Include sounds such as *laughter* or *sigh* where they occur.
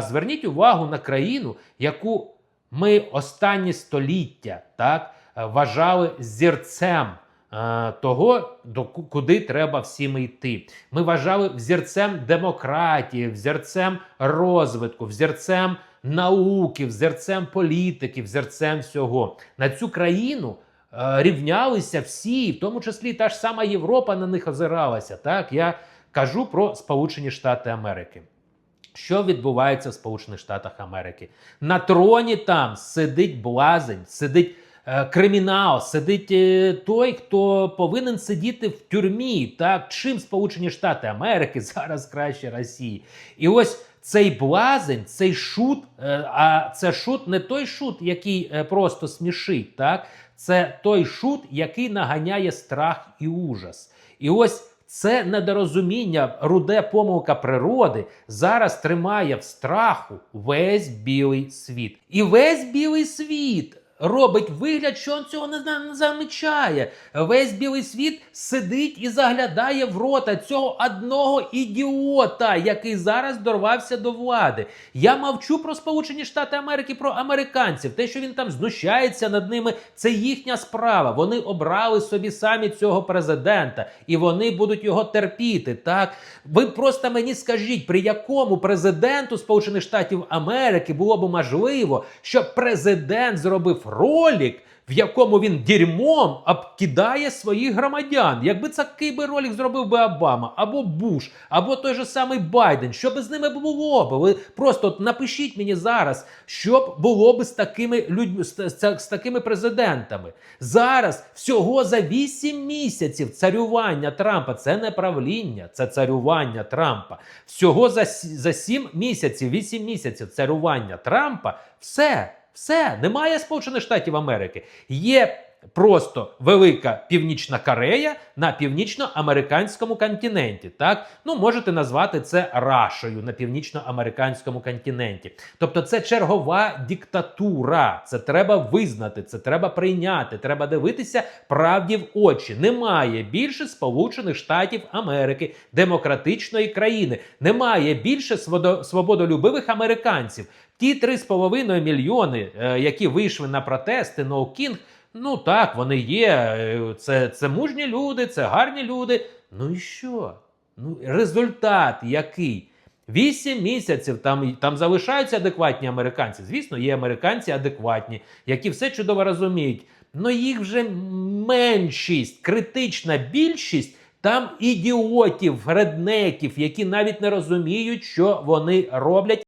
Зверніть увагу на країну, яку ми останні століття так е, вважали зірцем е, того, куди треба всім йти. Ми вважали взірцем демократії, взірцем розвитку, взірцем науки, взірцем політики, взірцем всього. На цю країну е, рівнялися всі, в тому числі та ж сама Європа на них озиралася. Так, я кажу про Сполучені Штати Америки. Що відбувається в Сполучених Штатах Америки? На троні там сидить блазень, сидить е, кримінал, сидить е, той, хто повинен сидіти в тюрмі. Так, чим Сполучені Штати Америки *laughs* зараз краще Росії. І ось цей блазень, цей шут, е, а це шут не той шут, який е, просто смішить, так? Це той шут, який наганяє страх і ужас. І ось це недорозуміння, руде помилка природи зараз тримає в страху весь білий світ. І весь білий світ робить вигляд, що він цього не, замічає. Весь білий світ сидить і заглядає в рота цього одного ідіота, який зараз дорвався до влади. Я мовчу про Сполучені Штати Америки, про американців. Те, що він там знущається над ними, це їхня справа. Вони обрали собі самі цього президента, і вони будуть його терпіти. Так ви просто мені скажіть, при якому президенту Сполучених Штатів Америки було б можливо, щоб президент зробив ролик. В якому він дерьмом обкидає своїх громадян. Якби такий би ролик зробив би Обама, або Буш, або той же самий Байден, що би з ними було б? Ви просто от напишіть мені зараз, що б було б з такими людьми, з, з, з такими президентами. Зараз всього за 8 місяців царювання Трампа це не правління, це царювання Трампа. Всього за, за 7 місяців, 8 місяців царювання Трампа, все. Все, немає Сполучених Штатів Америки. Є просто велика Північна Корея на північноамериканському континенті. Так, ну можете назвати це Рашою на північноамериканському континенті. Тобто, це чергова диктатура. Це треба визнати, це треба прийняти. Треба дивитися правді в очі. Немає більше Сполучених Штатів Америки, демократичної країни. Немає більше свободо- свободолюбивих американців. Ті 3,5 мільйони, е, які вийшли на протести No King, ну так, вони є. е, Це, це мужні люди, це гарні люди. Ну і що? Ну, результат який? Вісім місяців там, там залишаються адекватні американці. Звісно, є американці адекватні, які все чудово розуміють. Ну їх вже меншість, критична більшість. Там ідіотів, реднеків, які навіть не розуміють, що вони роблять.